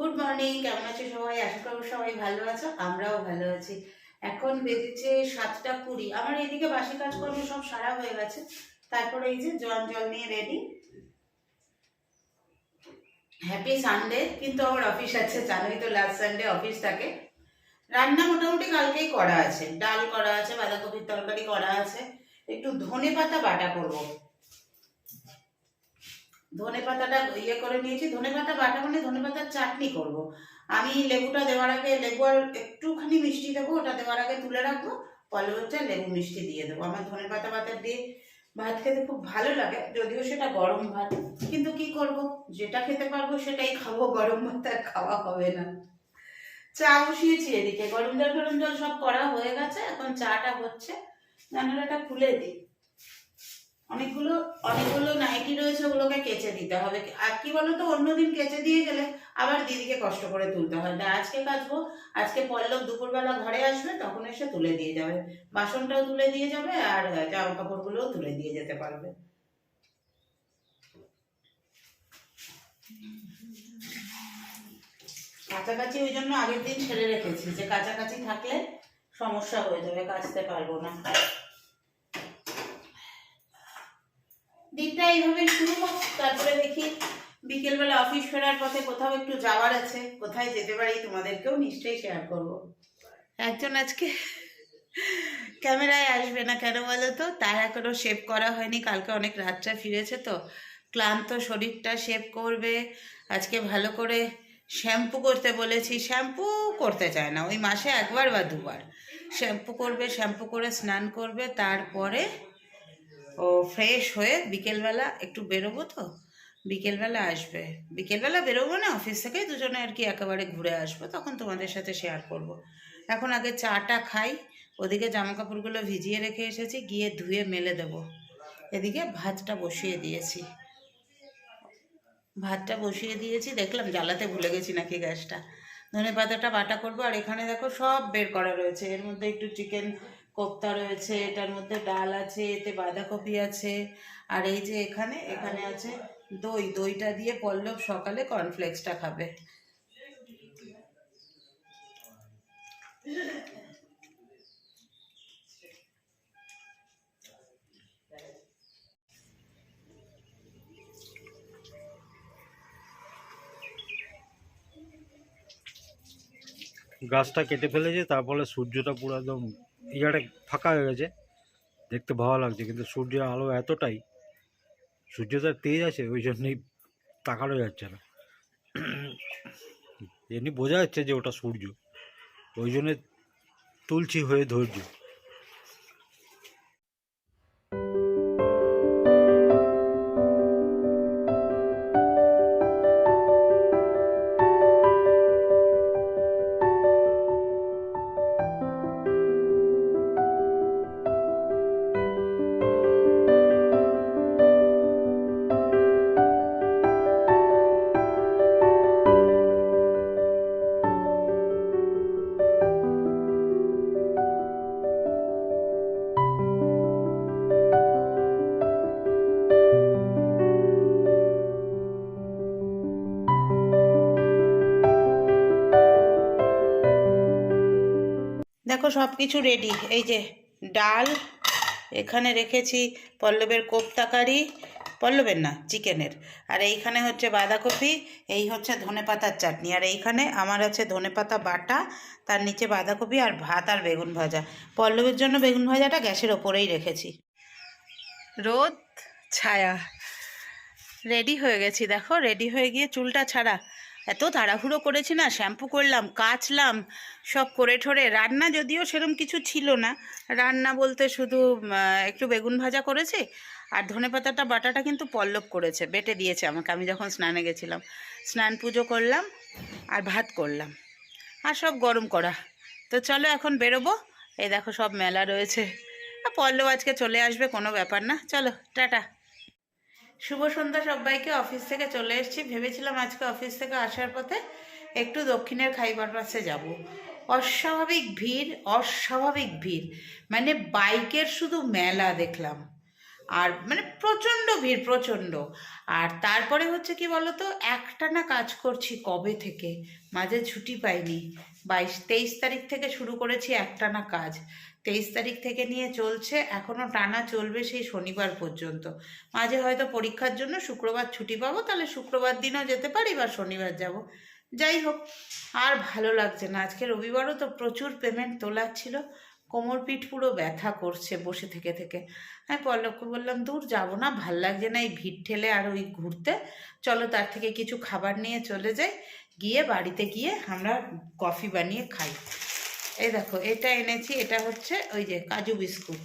Good morning কেমন আছো সবাই? আশা করব সবাই ভালো আছো, আমরাও ভালো আছি। এখন বেজেছে সাতটা কুড়ি। আমার এদিকে বাসি কাজকর্ম সব সারা হয়ে গেছে। তারপরে এই যে জল জল নিয়ে রেডি হ্যাপি সানডে কিন্তু আমার অফিস আছে, জানোই তো লাস্ট সানডে অফিস থাকে। রান্না মোটামুটি কালকেই করা আছে। ডাল করা আছে, বাঁধাকপির তরকারি করা আছে। একটু ধনে পাতা বাটা করব। ধনে পাতাটা ইয়ে করে নিয়েছি। ধনে পাতা বাটা মানে ধনে পাতার চাটনি করব। আমি লেবুটা দেওয়ার আগে লেবু আর একটুখানি মিষ্টি দেবো, ওটা দেওয়ার আগে তুলে রাখব। পরবর্তী লেবু মিষ্টি দিয়ে দেবো। আমার ধনে পাতা পাতা দিয়ে ভাত খেতে খুব ভালো লাগে, যদিও সেটা গরম ভাত। কিন্তু কি করব? যেটা খেতে পারব সেটাই খাব। গরম ভাত আর খাওয়া হবে না। চা বসিয়েছি এদিকে। গরম জল গরম জল সব করা হয়ে গেছে। এখন চাটা হচ্ছে। জানালাটা খুলে দিই। অনেকগুলো অনেকগুলো নাইটি রয়েছে ওগুলোকে কেচে দিতে হবে। আর কি বলতো, অন্যদিন কেচে দিয়ে গেলে আবার দিদিকে কষ্ট করে তুলতে হয়। না আজকে কাচবো, আজকে পল্লব দুপুরবেলা ঘরে আসবে তখন এসে তুলে দিয়ে যাবে। বাসনটাও তুলে দিয়ে যাবে আর জামা কাপড়গুলোও তুলে দিয়ে যেতে পারবে। কাছাকাছি ওই জন্য আগের দিন ছেড়ে রেখেছি যে কাছাকাছি থাকলে সমস্যা হয়ে যাবে, কাচতে পারব না। দিনটা এইভাবে শুরু হোক, তারপরে দেখি বিকেলবেলা অফিস ফেরার পথে কোথাও একটু যাওয়ার আছে, কোথায় যেতে পারি তোমাদেরকেও নিশ্চয়ই শেয়ার করব। একজন আজকে ক্যামেরায় আসবে না কেন বলো তো? তার এখনও শেভ করা হয়নি, কালকে অনেক রাত্রে ফিরেছে তো। ক্লান্ত শরীরটা শেভ করবে। আজকে ভালো করে শ্যাম্পু করতে বলেছি শ্যাম্পু করতে চায় না, ওই মাসে একবার বা দুবার। শ্যাম্পু করবে শ্যাম্পু করে স্নান করবে, তারপরে ও ফ্রেশ হয়ে বিকেলবেলা একটু বেরোবো তো? বিকেলবেলা আসবে। বিকেলবেলা বেরোবো না অফিস থেকে দুজনে আর কি একেবারে ঘুরে আসব, তখন তোমাদের সাথে শেয়ার করব। এখন আগে চাটা খাই, ওদিকে জামা কাপড়গুলো ভিজিয়ে রেখে এসেছি, গিয়ে ধুয়ে মেলে দেব। এদিকে ভাতটা বসিয়ে দিয়েছি। ভাতটা বসিয়ে দিয়েছি, দেখলাম জ্বালাতে ভুলে গেছি নাকি গ্যাসটা। ধনে পাতাটা বাটা করব, আর এখানে দেখো সব বের করা রয়েছে, এর মধ্যে একটু চিকেন কোপ্তা রয়েছে, এটার মধ্যে ডাল আছে, এতে বাঁধাকপি আছে, আর এই যে এখানে এখানে আছে দই। দইটা দিয়ে পল্লব সকালে কর্নফ্লেক্সটা খাবে। গাছটা কেটে ফেলেছে, তারপরে সূর্যটা পুরো একদম ইয়াটা ফাঁকা হয়ে গেছে। দেখতে ভালো লাগছে, কিন্তু সূর্যের আলো এতটাই, সূর্য সূর্যটা তেজ আছে, ওই জন্যই তাকানো যাচ্ছে না। এমনি বোঝা যাচ্ছে যে ওটা সূর্য, ওই জন্যে তুলছি হয়ে ধৈর্য দেখো সব কিছু রেডি এই যে ডাল, এখানে রেখেছি পল্লবের কোপ্তা কারি, পল্লবের না, চিকেনের। আর এইখানে হচ্ছে বাঁধাকপি, এই হচ্ছে ধনেপাতার চাটনি। আর এইখানে আমার আছে ধনেপাতা বাটা, তার নিচে বাঁধাকপি আর ভাত আর বেগুন ভাজা। পল্লবের জন্য বেগুন ভাজাটা গ্যাসের ওপরেই রেখেছি। রোদ, ছায়া। রেডি হয়ে গেছি, দেখো রেডি হয়ে গিয়ে চুলটা ছাড়া। এত তাড়াহুড়ো করেছি না, শ্যাম্পু করলাম, কাচলাম, সব করে ঠরে। রান্না যদিও সেরকম কিছু ছিল না। রান্না বলতে শুধু একটু বেগুন ভাজা করেছে আর ধনেপাতাটা বাটাটা কিন্তু পল্লব করেছে, বেটে দিয়েছে আমাকে। আমি যখন স্নানে গেছিলাম, স্নান পুজো করলাম আর ভাত করলাম। আর সব গরম করা। তো চলো এখন বেরোবো। এই দেখো সব মেলা রয়েছে। পল্লব আজকে চলে আসবে, কোনো ব্যাপার না। চলো, টাটা। শুভ সন্ধ্যা সবাইকে। অফিস থেকে চলে এসেছি। ভেবেছিলাম আজকে অফিস থেকে আসার পথে একটু দক্ষিণের খাইবার পাশে যাব। অস্বাভাবিক ভিড় অস্বাভাবিক ভিড়। মানে বাইকের শুধু মেলা দেখলাম। আর মানে প্রচণ্ড ভিড়, প্রচণ্ড। আর তারপরে হচ্ছে কি বলতো একটানা কাজ করছি কবে থেকে? মাঝে ছুটি পাইনি। বাইশ, তেইশ তারিখ থেকে শুরু করেছি একটানা কাজ। তেইশ তারিখ থেকে নিয়ে চলছে এখনও টানা চলবে সেই শনিবার পর্যন্ত। মাঝে হয়তো পরীক্ষার জন্য শুক্রবার ছুটি পাবো, তাহলে শুক্রবার দিনও যেতে পারি বা শনিবার যাব। যাই হোক, আর ভালো লাগছে না। আজকে রবিবারও তো প্রচুর পেমেন্ট তোলার ছিল কোমর পিঠ পুরো ব্যথা করছে বসে থেকে থেকে। আমি পল্লবকে বললাম, দূর যাব না, ভালো লাগছে না এই ভিড় ঠেলে আর ওই ঘুরতে। চলো তার থেকে কিছু খাবার নিয়ে চলে যাই। গিয়ে বাড়িতে গিয়ে আমরা কফি বানিয়ে খাই। এই দেখো, এটা এনেছি, এটা হচ্ছে ওই যে কাজু বিস্কুট।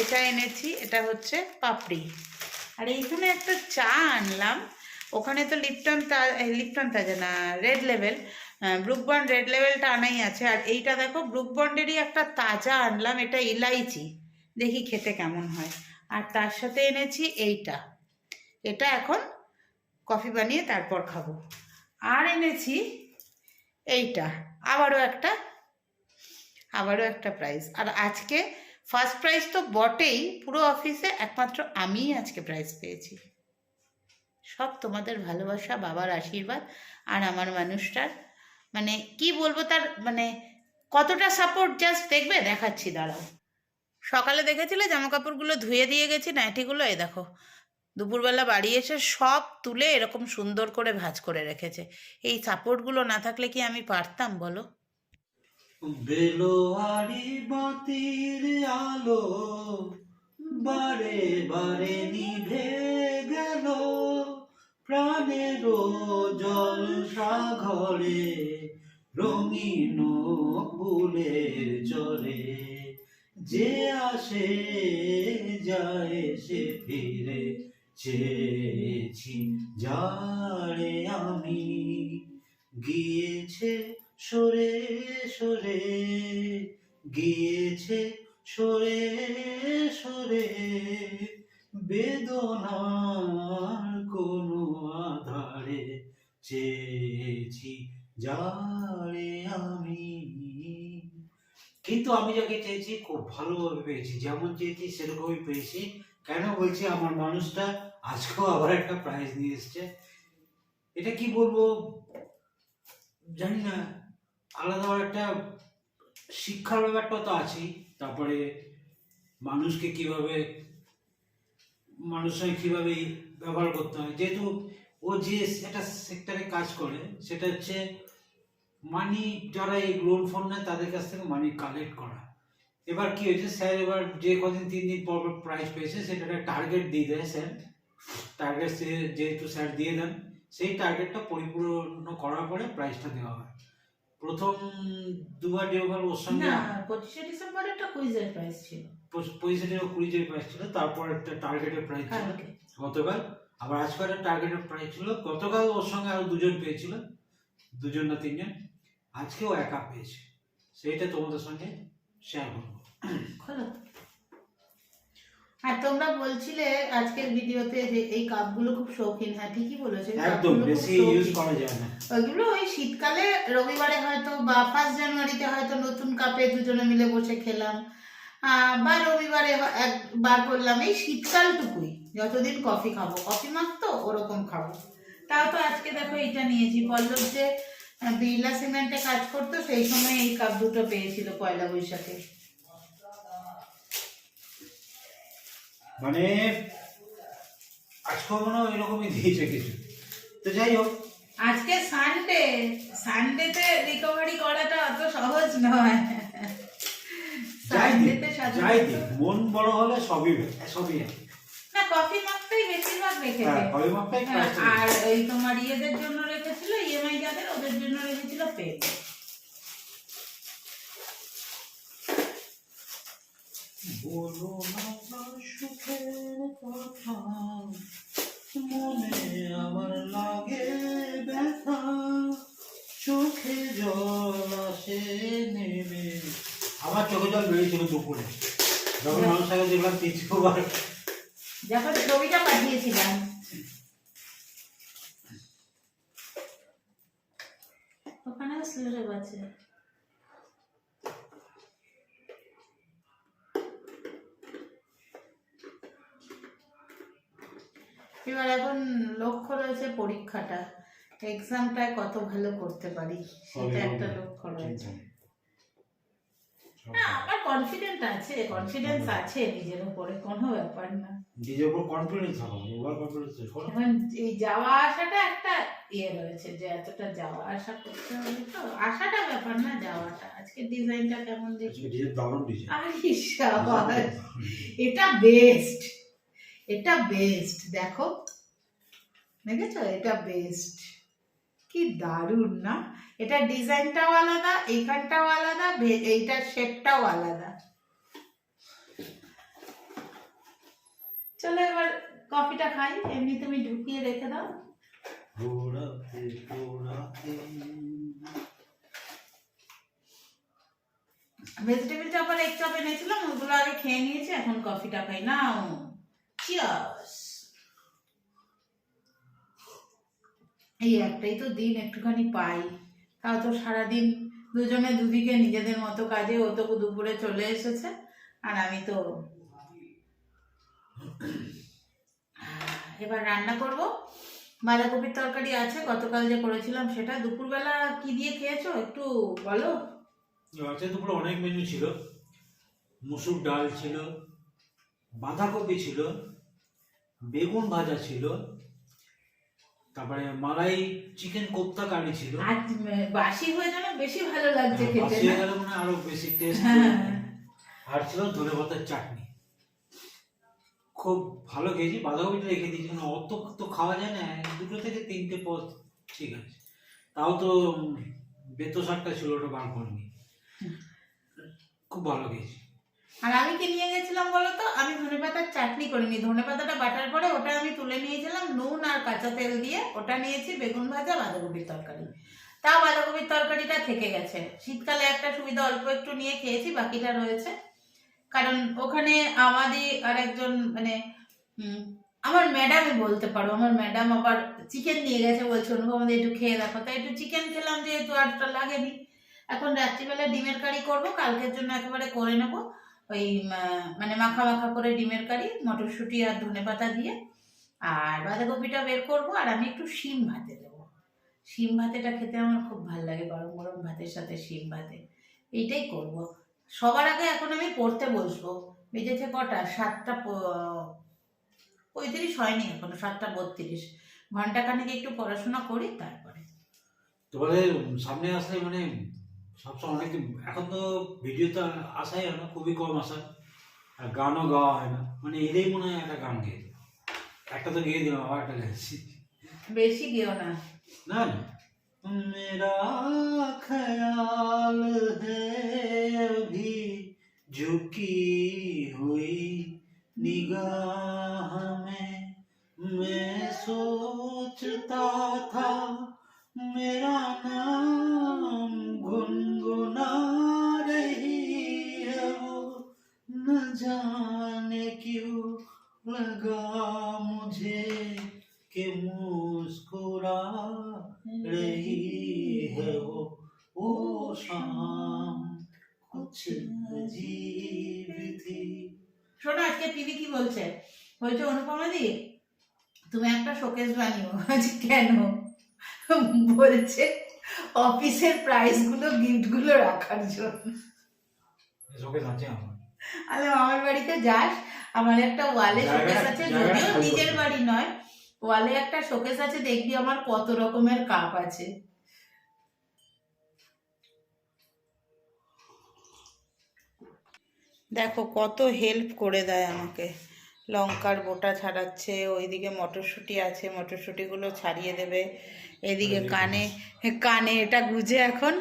এটা এনেছি, এটা হচ্ছে পাপড়ি। আর এইখানে একটা চা আনলাম। ওখানে তো লিপটন তা লিপটন তাজা না, রেড লেভেল ব্রুক বন্ড রেড লেভেলটা আনাই আছে। আর এইটা দেখো ব্রুক বন্ডেরই একটা তাজা আনলাম, এটা ইলাইচি। দেখি খেতে কেমন হয়। আর তার সাথে এনেছি এইটা। এটা এখন কফি বানিয়ে তারপর খাব। আর এনেছি এইটা, আবারও একটা আবারও একটা প্রাইজ আর আজকে ফার্স্ট প্রাইজ তো বটেই, পুরো অফিসে একমাত্র আমিই আজকে প্রাইজ পেয়েছি। সব তোমাদের ভালোবাসা, বাবার আশীর্বাদ আর আমার মানুষটার মানে কি বলব তার মানে কতটা সাপোর্ট জাস্ট দেখবে, দেখাচ্ছি, দাঁড়াও। সকালে দেখেছিলে জামা কাপড়গুলো ধুয়ে দিয়ে গেছি, নাইটিগুলো, এই দেখো। দুপুরবেলা বাড়ি এসে সব তুলে এরকম সুন্দর করে ভাঁজ করে রেখেছে। এই সাপোর্টগুলো না থাকলে কি আমি পারতাম, বলো? বেলোয়ারি বাতির আলো বারে বারে নিভে গেল। প্রাণের জল সাগরে রঙিন ফুলের চরে যে আসে, যায় সে ফিরে। চেয়েছি, যারে আমি গিয়েছে সরে সরে, গিয়েছে সরে সরে, বেদনার কোনো আধারে চেয়েছি, যারে আমি। কিন্তু আমি যাকে চেয়েছি, খুব ভালোভাবে পেয়েছি, যেমন চেয়েছি সেরকমই পেয়েছি। কেন বলছি, আমার মানুষটা আজকেও আবার একটা প্রাইজ নিয়ে এসছে। এটা কি বলব? জানি না আলাদা একটা শিক্ষার ব্যাপারটা তো আছেই। তারপরে মানুষকে কীভাবে, মানুষের কীভাবে ব্যবহার করতে হয়। যেহেতু ও যে একটা সেক্টরে কাজ করে, সেটা হচ্ছে মানি যারা এই লোন ফোন নেয়, তাদের কাছ থেকে মানি কালেক্ট করা। এবার কি হয়েছে? স্যার এবার যে কদিন, তিন দিন পর পর প্রাইজ পেয়েছে সেটা টার্গেট দিয়ে দেয় স্যার। টার্গেট যেহেতু স্যার দিয়ে দেন সেই টার্গেটটা পরিপূর্ণ করার পরে প্রাইসটা দেওয়া হয়। প্রথম দুবার দেওয়ার ওর সঙ্গে না পঁচিশে ডিসেম্বর একটা কুইজের প্রাইজ ছিল। পজিশনের কুড়ি যে প্রাইস ছিল তারপর একটা টার্গেটের প্রাইস ছিল। গতকাল আবার আজকে একটা টার্গেটের প্রাইস ছিল। গতকাল ওর সঙ্গে আরও দুজন পেয়েছিল। দুজন না তিনজন। আজকেও একা পেয়েছে। সেইটা তোমাদের সঙ্গে শেয়ার করব। খোলো। আর তোমরা বলছিলে আজকের ভিডিওতে যে এই কাপগুলো খুব শৌখিন। হ্যাঁ ঠিকই বলেছ একদম বেশি ইউজ করা যায় না। ওইগুলো ওই শীতকালে রবিবারে হয়তো বা ফার্স্ট জানুয়ারিতে হয়তো নতুন কাপে দুজনে মিলে বসে খেলাম। বা রবিবারে হ- একবার করলাম। এই শীতকালটুকুই যতদিন কফি খাব। কফি তো ওরকম খাব। তাও তো আজকে দেখো এইটা নিয়েছি। পল্লব যে বিড়লা সিমেন্টে কাজ করতো সেই সময় এই কাপ দুটো পেয়েছিল পয়লা বৈশাখে। মানে আজকেও মনে হয় এরকমই দিয়েছে কিছু। তো যাই হোক। আজকে সানডে সানডেতে রিকভারি করাটা অত সহজ নয়। সানডেতে যাই দিক মন বড় হলে সবই সবই না কফি মাপটাই বেশিরভাগ রেখেছে। হ্যাঁ মাপটাই হ্যাঁ, আর ওই তোমার ইয়েদের জন্য রেখেছিল ইএমআই যাদের ওদের জন্য রেখেছিল পেন বলো না সুখের কথা। মনে আমার লাগে ব্যথা। চোখে জল আসে নেমে। আমার চোখে জল বেরিয়েছিল দুপুরে। যখন মানুষটাকে দেখলাম তৃতীয়বার। যখন ছবিটা পাঠিয়েছিলাম। ওখানে স্লোরে আছে এবার এখন লক্ষ্য রয়েছে পরীক্ষাটা। এক্সামটায় কত ভালো করতে পারি সেটা একটা লক্ষ্য রয়েছে। না আমার কনফিডেন্ট আছে কনফিডেন্স আছে নিজের উপরে কোনো ব্যাপার না। নিজের উপর কনফিডেন্স থাকো ওভার কনফিডেন্স এই যাওয়া আসাটা একটা ইয়ে রয়েছে যে এতটা যাওয়া আসা করতে হবে তো। আসাটা ব্যাপার না যাওয়াটা। আজকে ডিজাইনটা কেমন দেখি? দারুণ ডিজাইন আরে এটা বেস্ট এটা বেস্ট দেখো। দেখেছ? এটা বেস্ট কি দারুণ না? এটা ডিজাইনটাও আলাদা এইখানটাও আলাদা এইটার শেপটাও আলাদা। চলো এবার কফিটা খাই এমনি তুমি ঢুকিয়ে রেখে দাও। ভেজিটেবিল চপ এক চপ এনেছিলাম ওগুলো আগে খেয়ে নিয়েছি এখন কফিটা খাই। নাও। চিয়ার্স এই একটাই তো দিন, একটুখানি পাই। তাও তো সারাদিন দুজনে দুদিকে নিজেদের মতো কাজে ও তো দুপুরে চলে এসেছে, আর আমি তো এবার রান্না করব। বাঁধাকপির তরকারি আছে, গতকাল যে করেছিলাম সেটা। দুপুরবেলা কি দিয়ে খেয়েছো একটু বলো? আজকে দুপুরে অনেক মেনু ছিল। মুসুর ডাল ছিল, বাঁধাকপি ছিল বেগুন ভাজা ছিল তারপরে মালাই চিকেন কোপ্তা কারি ছিল। বাসি হয়ে বেশি ভালো লাগছে হ্যাঁ, খেতে বাসি হয়ে? গেলে মানে আরও বেশি টেস্ট হ্যাঁ। আর ছিল ধনে পাতার চাটনি। খুব ভালো খেয়েছি বাঁধাকপিটা রেখে দিয়েছি মানে অত তো খাওয়া যায় না দুটো থেকে তিনটে পদ ঠিক আছে। তাও তো বেতো শাকটা ছিল ওটা বার করিনি। খুব ভালো খেয়েছি। আর আমি কি নিয়ে গেছিলাম বলো তো? আমি ধনে পাতার চাটনি করিনি। ধনে পাতাটা বাটার পরে ওটা আমি তুলে নিয়েছিলাম নুন আর কাঁচা তেল দিয়ে। ওটা নিয়েছি বেগুন ভাজা, বাঁধাকপির তরকারি। তা বাঁধাকপির তরকারিটা থেকে গেছে। শীতকালে একটা সুবিধা, অল্প একটু নিয়ে খেয়েছি, বাকিটা রয়েছে। কারণ ওখানে আমাদের আর একজন মানে আমার ম্যাডামই বলতে পারো, আমার ম্যাডাম আবার চিকেন নিয়ে গেছে বলছে অনুভব একটু খেয়ে দেখো। তাই একটু চিকেন খেলাম, যেহেতু আরটা লাগেনি। এখন রাত্রিবেলা ডিমের কারি করব, কালকের জন্য একেবারে করে নেব। ওই মানে মাখা মাখা করে ডিমের কারি, মটরশুঁটি আর ধনে পাতা দিয়ে। আর বাঁধাকপিটা বের করব, আর আমি একটু শিম ভাতে দেবো। শিম ভাতেটা খেতে আমার খুব ভালো লাগে, গরম গরম ভাতের সাথে শিম ভাতে। এইটাই করব। সবার আগে এখন আমি পড়তে বসবো। বেজেছে কটা? সাতটা পঁয়ত্রিশ হয়নি এখনও, সাতটা বত্রিশ। ঘন্টাখানেক একটু পড়াশোনা করি, তারপরে। তোমাদের সামনে আসলে মানে সবসময় অনেক এখন তো ভিডিও তো আসাই হয় না খুবই কম আসা আর গানও গাওয়া হয় না মানে এলেই মনে হয় একটা গান গেয়ে দিই। একটা তো গেয়ে দিলাম আবার একটা গাইছি বেশি গেও না না না मेरा ख्याल है अभी झुकी हुई निगाह में मैं सोचता था मेरा नाम लगा मुझे कि मुस्कुरा रही है वो वो शाम कुछ अजीब थी শোনো আজকে টিভি কি বলছে বলছে অনুপমা দি তুমি একটা শোকেস বানিও আজ কেন বলছে অফিসের প্রাইস গুলো গিফট গুলো রাখার জন্য শোকে আছে আমার আরে আমার বাড়িতে যাস। আমার একটা ওয়ালে শোকেস আছে যদিও নিজের বাড়ি নয় ওয়ালে একটা শোকেস আছে দেখবি আমার কত রকমের কাপ আছে। দেখো কত হেল্প করে দেয় আমাকে। লঙ্কার বোটা ছাড়াচ্ছে ওইদিকে মটরশুঁটি আছে মটরশুঁটিগুলো ছাড়িয়ে দেবে। এদিকে কানে কানে এটা গুজে এখন।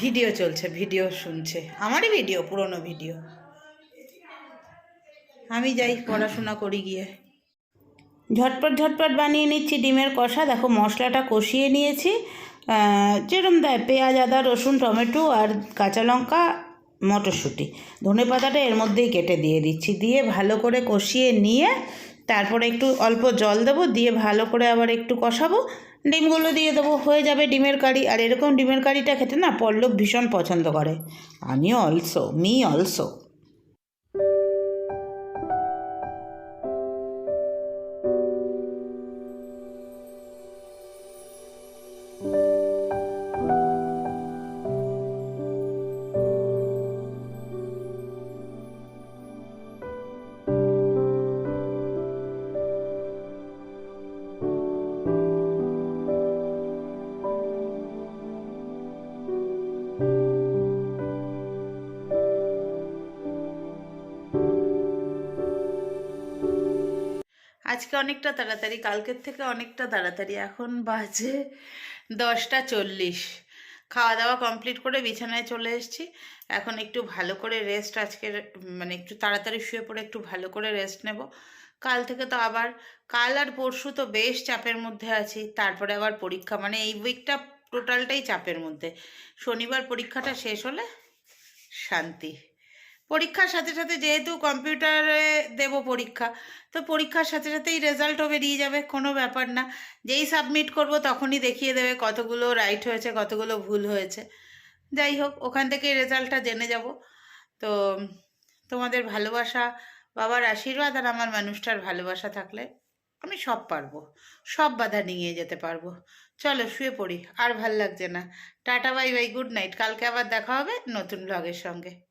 ভিডিও চলছে। ভিডিও শুনছে। আমারই ভিডিও পুরনো ভিডিও। আমি যাই পড়াশোনা করি গিয়ে। ঝটপট ঝটপট বানিয়ে নিচ্ছি ডিমের কষা। দেখো মশলাটা কষিয়ে নিয়েছি। যেরম দেয় পেঁয়াজ আদা রসুন টমেটো আর কাঁচা লঙ্কা মটরশুঁটি। ধনে পাতাটা এর মধ্যেই কেটে দিয়ে দিচ্ছি। দিয়ে ভালো করে কষিয়ে নিয়ে তারপরে একটু অল্প জল দেবো, দিয়ে ভালো করে আবার একটু কষাবো। ডিমগুলো দিয়ে দেবো, হয়ে যাবে ডিমের কারি। আর এরকম ডিমের কারিটা খেতে না পল্লব ভীষণ পছন্দ করে। আমি অলসো, মি অলসো। আজকে অনেকটা তাড়াতাড়ি, কালকের থেকে অনেকটা তাড়াতাড়ি। এখন বাজে দশটা চল্লিশ। খাওয়া দাওয়া কমপ্লিট করে বিছানায় চলে এসেছি। এখন একটু ভালো করে রেস্ট আজকে মানে একটু তাড়াতাড়ি শুয়ে পড়ে একটু ভালো করে রেস্ট নেব। কাল থেকে তো আবার, কাল আর পরশু তো বেশ চাপের মধ্যে আছি। তারপরে আবার পরীক্ষা মানে এই উইকটা টোটালটাই চাপের মধ্যে। শনিবার পরীক্ষাটা শেষ হলে শান্তি। পরীক্ষার সাথে সাথে যেহেতু কম্পিউটারে দেব পরীক্ষা, তো পরীক্ষার সাথে সাথেই রেজাল্টও বেরিয়ে যাবে, কোনো ব্যাপার না। যেই সাবমিট করব তখনই দেখিয়ে দেবে কতগুলো রাইট হয়েছে, কতগুলো ভুল হয়েছে। যাই হোক, ওখান থেকেই রেজাল্টটা জেনে যাব। তো তোমাদের ভালোবাসা, বাবার আশীর্বাদ আর আমার মানুষটার ভালোবাসা থাকলে আমি সব পারব, সব বাধা নিয়ে যেতে পারব। চলো, শুয়ে পড়ি, আর ভালো লাগছে না। Tata, bye bye good night কালকে আবার দেখা হবে নতুন ব্লগের সঙ্গে।